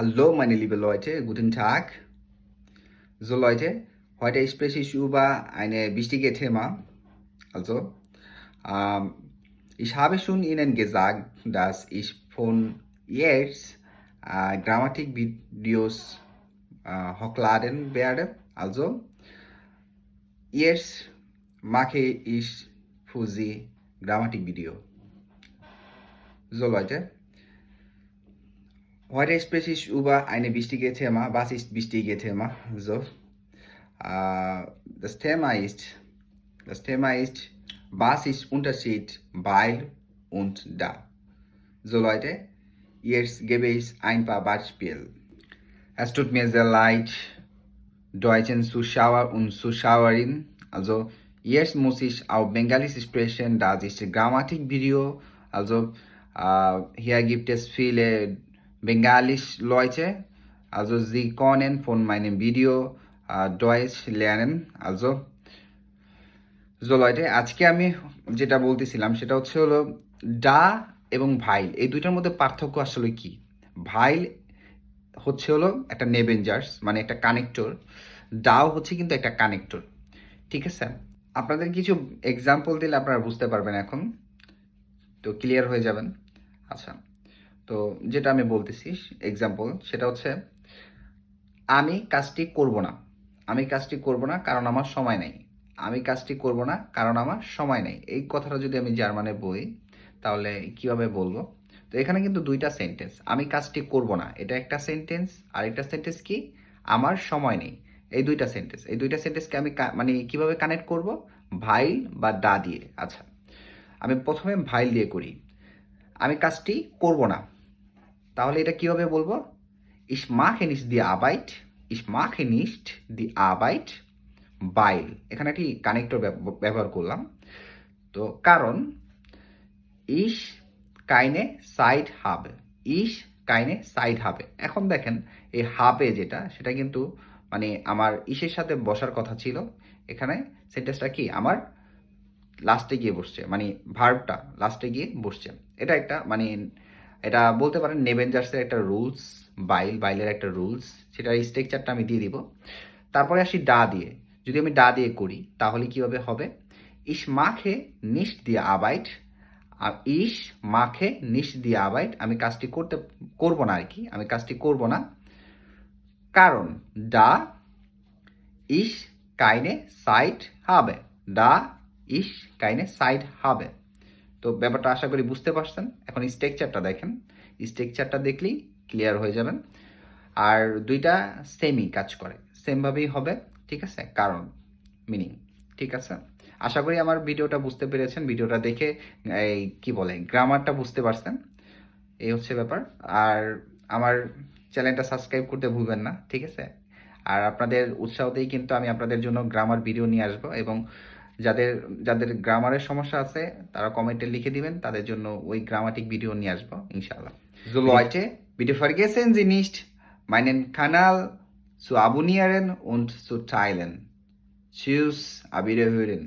Hallo, meine liebe Leute, guten Tag. So Leute, heute spreche ich über ein wichtiges Thema. Also, ähm, ich habe schon Ihnen gesagt, dass ich von jetzt äh, Grammatik-Videos äh, hochladen werde. Also, jetzt mache ich für Sie Grammatik-Video. So Leute, Heute spreche ich über ein wichtiges Thema. Was ist wichtiges Thema? So, äh, das Thema ist, das Thema ist, was ist Unterschied bei und da? So Leute, jetzt gebe ich ein paar Beispiele. Es tut mir sehr leid, deutschen Zuschauer und Zuschauerinnen. Also jetzt muss ich auf Bengalisch sprechen, das ist Grammatikvideo. Also äh, hier gibt es viele Bengalisch Leute. Also sie können von meinem Video äh, Deutsch lernen. Also so Leute, আজকে আমি যেটা বলতেছিলাম সেটা হচ্ছে হলো ডা এবং ভাইল এই দুইটার মধ্যে পার্থক্য আসলে কি ভাইল হচ্ছে হলো একটা নেভেঞ্জার্স মানে একটা কানেক্টর ডাও হচ্ছে কিন্তু একটা কানেক্টর ঠিক আছে আপনাদের কিছু এক্সাম্পল দিলে আপনারা বুঝতে পারবেন এখন তো ক্লিয়ার হয়ে যাবেন আচ্ছা তো যেটা আমি বলতেছি এক্সাম্পল সেটা হচ্ছে, আমি কাজটি করব না। আমি কাজটি করব না কারণ আমার সময় নেই। আমি কাজটি করব না কারণ আমার সময় নেই। এই কথাটা যদি আমি জার্মানে বই তাহলে কীভাবে বলব? তো এখানে কিন্তু দুইটা সেন্টেন্স আমি কাজটি করব না। এটা একটা সেন্টেন্স আর একটা সেন্টেন্স কি? আমার সময় নেই। এই দুইটা সেন্টেন্স এই দুইটা সেন্টেন্সকে আমি মানে কীভাবে কানেক্ট করব? ভাইল বা দা দিয়ে। আচ্ছা আমি প্রথমে ভাইল দিয়ে করি। আমি কাজটি করব না। তাহলে এটা কীভাবে বলব? nicht die Arbeit ich mache nicht die Arbeit weil এখানে একটি কানেক্টর ব্যবহার করলাম। তো কারণ ich keine Zeit habe ich keine সাইড হাবে। এখন দেখেন, এই হাবে যেটা, সেটা কিন্তু মানে আমার ইসের সাথে বসার কথা ছিল। এখানে সেন্টেন্সটা কি? আমার লাস্টে গিয়ে বসছে মানে ভার্বটা লাস্টে গিয়ে বসছে। এটা একটা মানে এটা বলতে পারেন নেভেঞ্জার্সের একটা রুলস বাইল বাইলের একটা রুলস সেটার স্ট্রাকচারটা আমি দিয়ে দিব। তারপরে আসি ডা দিয়ে। যদি আমি ডা দিয়ে করি, তাহলে কীভাবে হবে? ইস মাখে নিশ দিয়ে আবাইট, আর ইস মাখে নিশ দিয়ে আবাইট, আমি কাজটি করতে, করব না আর কি আমি কাজটি করব না। কারণ ডা ইস কাইনে সাইট হবে। ডা ইস কাইনে সাইট হবে। তো ব্যাপারটা আশা করি বুঝতে পারছেন। এখন স্ট্রাকচারটা দেখেন। স্ট্রাকচারটা দেখলেই ক্লিয়ার হয়ে যাবেন। আর দুইটা সেমই কাজ করে। সেমভাবেই হবে, ঠিক আছে? কারণ মিনিং ঠিক আছে? আশা করি আমার ভিডিওটা বুঝতে পেরেছেন। ভিডিওটা দেখে, এই কি বলে গ্রামারটা বুঝতে পারছেন। এই হচ্ছে ব্যাপার। আর আমার চ্যানেলটা সাবস্ক্রাইব করতে ভুলবেন না, ঠিক আছে? আর আপনাদের উৎসাহতেই কিন্তু আমি আপনাদের জন্য গ্রামার ভিডিও নিয়ে আসব এবং যাদের যাদের গ্রামারের সমস্যা আছে তারা কমেন্টে লিখে দিবেন তাদের জন্য ওই গ্রামাটিক ভিডিও নিয়ে আসব ইনশাআল্লাহ। ভিডিও লয়টে বিটে ফরগেসেন মাইনেন কানাল সু আবুনিয়ারেন উন্ড সু টাইলেন চিউস আবিরে হুরেন